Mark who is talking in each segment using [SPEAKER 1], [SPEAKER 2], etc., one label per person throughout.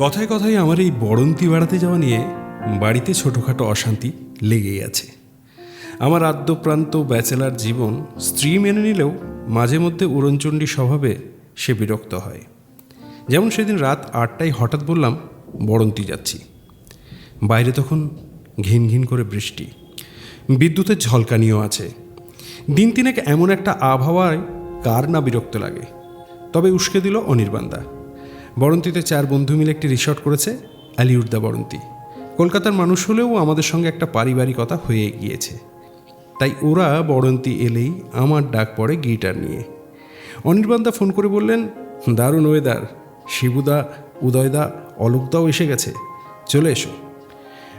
[SPEAKER 1] কথায় কথায় আমার এই বড়ন্তি বেড়াতে যাওয়া নিয়ে বাড়িতে ছোটোখাটো অশান্তি লেগেই আছে। আমার আদ্যপ্রান্ত ব্যাচেলার জীবন স্ত্রী মেনে নিলেও মাঝে মধ্যে উড়নচণ্ডী স্বভাবে সে বিরক্ত হয়। যেমন সেদিন রাত আটটায় হঠাৎ বললাম, বড়ন্তি যাচ্ছি। বাইরে তখন ঘিন ঘিন করে বৃষ্টি। বিদ্যুতের ঝলকানিও আছে। দিন তিনেক এমন একটা আবহাওয়ায় কার না বিরক্ত লাগে। তবে উস্কে দিল অনির্বাণদা। বরন্তিতে চার বন্ধু মিলে একটি রিসর্ট করেছে আলিউদ্দা বরন্তি। কলকাতার মানুষ হলেও আমাদের সঙ্গে একটা পারিবারিকতা হয়ে গিয়েছে। তাই ওরা বরন্তি এলেই আমার ডাক পড়ে গিটার নিয়ে। অনির্বাণদা ফোন করে বললেন, দারুণ ওয়েদার শিবুদা, উদয়দা, অলোকদাও এসে গেছে। চলে এসো।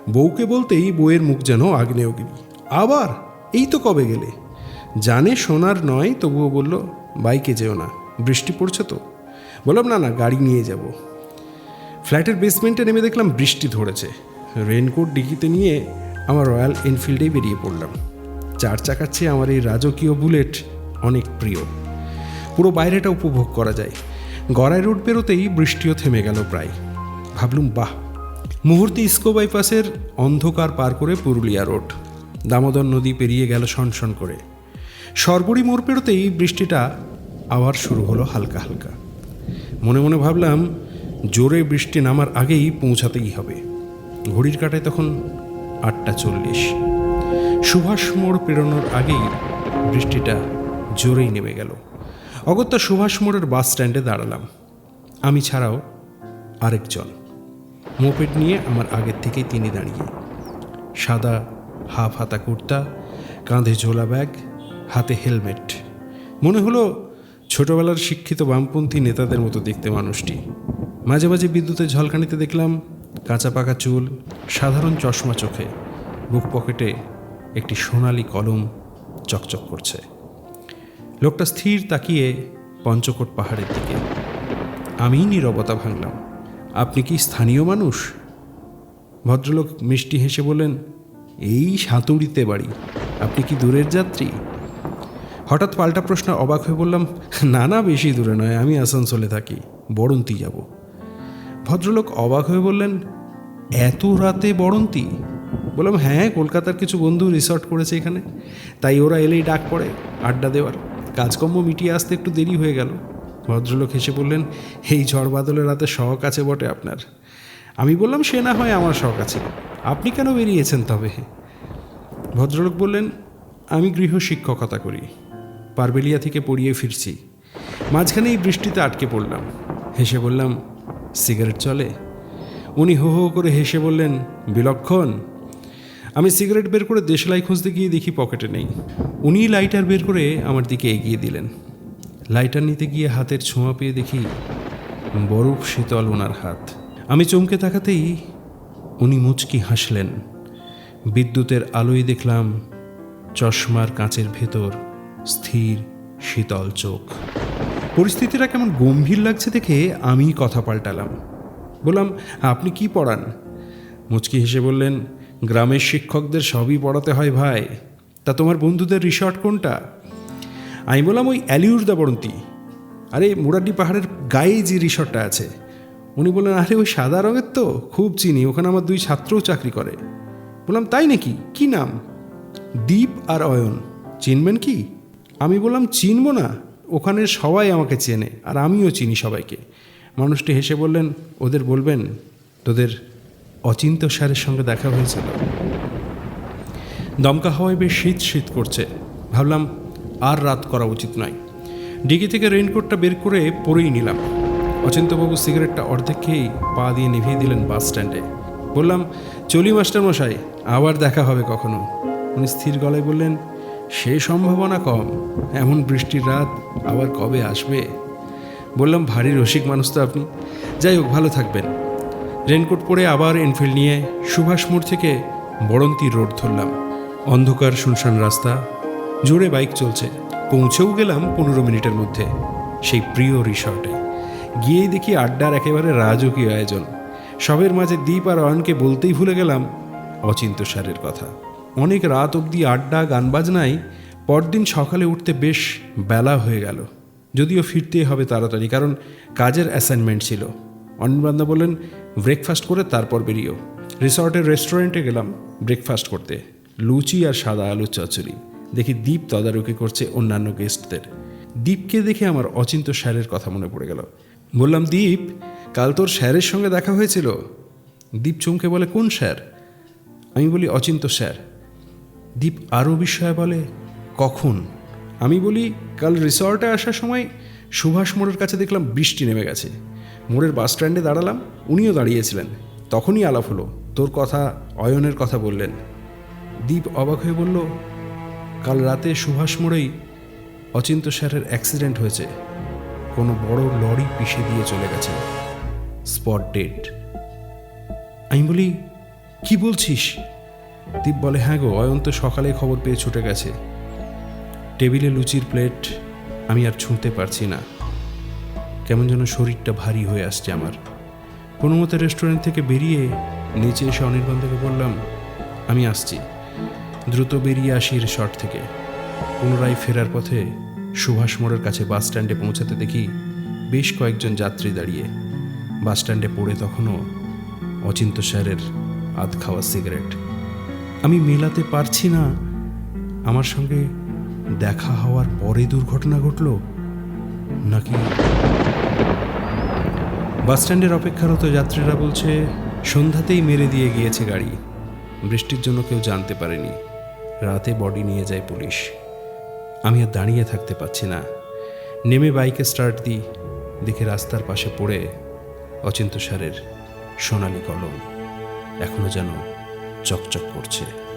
[SPEAKER 1] বউকে বলতেই বউয়ের মুখ যেন আগ্নেয়গিরি আবার? এই তো কবে গেলে? জানে সোনার নয়, তবুও বলল, বাইকে যেও না, বৃষ্টি পড়ছে তো। বললাম, না না, গাড়ি নিয়ে যাব। ফ্ল্যাটের বেসমেন্টে নেমে দেখলাম বৃষ্টি ধরেছে। রেনকোট ডিকিতে নিয়ে আমার রয়্যাল এনফিল্ডেই বেরিয়ে পড়লাম। চার চাকার চেয়ে আমার এই রাজকীয় বুলেট অনেক প্রিয়। পুরো বাইরেটা উপভোগ করা যায়। গড়াই রোড বেরোতেই বৃষ্টিও থেমে গেল প্রায়। ভাবলুম, বাহ, মুহূর্তে ইস্কো বাইপাসের অন্ধকার পার করে পুরুলিয়া রোড। দামোদর নদী পেরিয়ে গেল শনশন করে। সরবরি মোড় পেরোতেই বৃষ্টিটা আবার শুরু হলো হালকা হালকা। মনে মনে ভাবলাম, জোরে বৃষ্টি নামার আগেই পৌঁছাতেই হবে। ঘড়ির কাটায় তখন আটটা চল্লিশ। সুভাষ মোড় পেরোনোর আগেই বৃষ্টিটা জোরেই নেমে গেল। অগত্যা সুভাষ মোড়ের বাস স্ট্যান্ডে দাঁড়ালাম। আমি ছাড়াও আরেকজন। মোপেড নিয়ে আমার আগের থেকেই তিনি দাঁড়িয়ে। সাদা হাফ হাতা কুর্তা, কাঁধে ঝোলা ব্যাগ, হাতে হেলমেট। মনে হলো ছোটবেলার শিক্ষিত বামপন্থী নেতাদের মতো দেখতে মানুষটি। মাঝে মাঝে বিদ্যুতের ঝলকানিতে দেখলাম কাঁচা পাকা চুল, সাধারণ চশমা চোখে, বুক পকেটে একটি সোনালি কলম চকচক করছে। লোকটা স্থির তাকিয়ে পঞ্চকোট পাহাড়ের দিকে। আমি নীরবতা ভাঙলাম। আপনি কি স্থানীয় মানুষ? ভদ্রলোক মিষ্টি হেসে বললেন, এই সাঁতুড়িতে বাড়ি। আপনি কি দূরের যাত্রী? হঠাৎ পাল্টা প্রশ্ন অবাক হয়ে বললাম, না না, বেশি দূরে নয়, আমি আসানসোলে থাকি বড়ন্তি যাব। ভদ্রলোক অবাক হয়ে বললেন, এত রাতে বরন্তি? বললাম হ্যাঁ কলকাতার কিছু বন্ধু রিসর্ট করেছে এখানে, তাই ওরা এলেই ডাক পড়ে, আড্ডা দেওয়ার, কাজকর্ম মিটিয়ে আসতে একটু দেরি হয়ে গেল। ভদ্রলোক হেসে বললেন, এই ঝড় বাদলের রাতে শখ আছে বটে আপনার। আমি বললাম, সে না হয় আমার শখ আছে, আপনি কেন বেরিয়েছেন তবে? ভদ্রলোক বললেন, আমি গৃহ শিক্ষকতা করি। পারবেলিয়া থেকে পড়িয়ে ফিরছি। মাঝখানে এই বৃষ্টিতে আটকে পড়লাম। হেসে বললাম, সিগারেট চলে? উনি হো হো করে হেসে বললেন, বিলক্ষণ। আমি সিগারেট বের করে দেশলাই খুঁজতে গিয়ে দেখি পকেটে নেই। উনি লাইটার বের করে আমার দিকে এগিয়ে দিলেন। লাইটার নিতে গিয়ে হাতের ছোঁয়া পেয়ে দেখি বরফ শীতল ওনার হাত। আমি চমকে তাকাতেই উনি মুচকি হাসলেন। বিদ্যুতের আলোয় দেখলাম চশমার কাঁচের ভেতর স্থির, শীতল চোখ। পরিস্থিতিটা কেমন গম্ভীর লাগছে দেখে আমি কথা পাল্টালাম। বললাম, আপনি কি পড়ান? মুচকি হেসে বললেন, গ্রামের শিক্ষকদের সবই পড়াতে হয় ভাই। তা তোমার বন্ধুদের রিসর্ট কোনটা? আমি বললাম, ওই অ্যালিউরদা বরন্তি। আরে, মুরাড্ডি পাহাড়ের গায়ে যে রিসর্টটা আছে। উনি বললেন, আরে, ওই সাদা রঙের তো, খুব চিনি, ওখানে আমার দুই ছাত্রও চাকরি করে। বললাম, তাই নাকি? কি নাম? দীপ আর অয়ন। চিনবেন কি? আমি বললাম, চিনব না। ওখানে সবাই আমাকে চেনে, আর আমিও চিনি সবাইকে। মানুষটি হেসে বললেন, ওদের বলবেন, তোদের অচিন্ত স্যারের সঙ্গে দেখা হয়েছিল। দমকা হওয়ায় বেশ শীত শীত করছে। ভাবলাম, আর রাত করা উচিত নয়। ডিগি থেকে রেইনকোটটা বের করে পরেই নিলাম। অচিন্তবাবু সিগারেটটা অর্ধেক খেয়েই পা দিয়ে নিভিয়ে দিলেন বাস স্ট্যান্ডে। বললাম, চলি মাস্টার মশাই আবার দেখা হবে কখনো। উনি স্থির গলায় বললেন সে সম্ভাবনা কম। এমন বৃষ্টির রাত আবার কবে আসবে? বললাম, ভারী রসিক মানুষ তো আপনি। যাই হোক, ভালো থাকবেন। রেনকোট পরে আবার এনফিল্ড নিয়ে সুভাষ মোড় থেকে বড়ন্তি রোড ধরলাম। অন্ধকার শুনশান রাস্তা, জোরে বাইক চলছে। পৌঁছেও গেলাম পনেরো মিনিটের মধ্যে, সেই প্রিয় রিসর্টে। গিয়েই দেখি আড্ডার একেবারে রাজকীয় আয়োজন। সবের মাঝে দ্বীপ আর অয়নকে বলতেই ভুলে গেলাম অচিন্ত সারের কথা। অনেক রাত অবধি আড্ডা গান বাজনায় পরদিন সকালে উঠতে বেশ বেলা হয়ে গেল। যদিও ফিরতেই হবে তাড়াতাড়ি, কারণ কাজের অ্যাসাইনমেন্ট ছিল। অনির্বাণদা বললেন ব্রেকফাস্ট করে তারপর বেরিয়েও রিসর্টের রেস্টুরেন্টে গেলাম ব্রেকফাস্ট করতে। লুচি আর সাদা আলু চচ্চড়ি। দেখি দীপ তদারকি করছে অন্যান্য গেস্টদের দীপকে দেখে আমার অচিন্ত স্যারের কথা মনে পড়ে গেল। বললাম, দীপ, কাল তোর স্যারের সঙ্গে দেখা হয়েছিল? দীপ চমকে বলে, কোন স্যার? আমি বলি, অচিন্ত স্যার। দীপ আরও বিস্ময়ে বলে, কখন? আমি বলি, কাল রিসর্টে আসার সময় সুভাষ মোড়ের কাছে দেখলাম বৃষ্টি নেমে গেছে। মোড়ের বাস স্ট্যান্ডে দাঁড়ালাম, উনিও দাঁড়িয়েছিলেন। তখনই আলাপ হলো, তোর কথা, অয়নের কথা বললেন। দীপ অবাক হয়ে বলল, কাল রাতে সুভাষ মোড়েই অচিন্ত স্যারের অ্যাক্সিডেন্ট হয়েছে। কোনো বড় লরি পিষে দিয়ে চলে গেছে। স্পট ডেট আমি বলি, কি বলছিস? দীপ বলে হ্যাঁ গো, অয়ন্ত সকালে খবর পেয়ে ছুটে গেছে। টেবিলে লুচির প্লেট আমি আর ছুঁতে পারছি না। কেমন যেন শরীরটা ভারী হয়ে আসছে আমার। কোনো মতে রেস্টুরেন্ট থেকে বেরিয়ে নিচে এসে অনির্বাণকে বললাম, আমি আসছি। দ্রুত বেরিয়ে আসি রিসর্ট থেকে। পুনরায় ফেরার পথে সুভাষ মোড়ের কাছে বাস স্ট্যান্ডে পৌঁছাতে দেখি বেশ কয়েকজন যাত্রী দাঁড়িয়ে। বাস স্ট্যান্ডে পড়ে তখনও অচিন্ত স্যারের আধ খাওয়া সিগারেট। আমি মেলাতে পারছি না। আমার সঙ্গে দেখা হওয়ার পরে দুর্ঘটনা ঘটল। নাকি বাস স্ট্যান্ডের অপেক্ষারত যাত্রীরা বলছে, সন্ধ্যাতেই মেরে দিয়ে গিয়েছে গাড়ি। বৃষ্টির জন্য কেউ জানতে পারেনি। রাতে বডি নিয়ে যায় পুলিশ। আমি আর দাঁড়িয়ে থাকতে পারছি না। নেমে বাইকে স্টার্ট দিই। দেখে রাস্তার পাশে পড়ে অচিন্ত সারের সোনালি কলম। এখনও যেন চকচক করছে।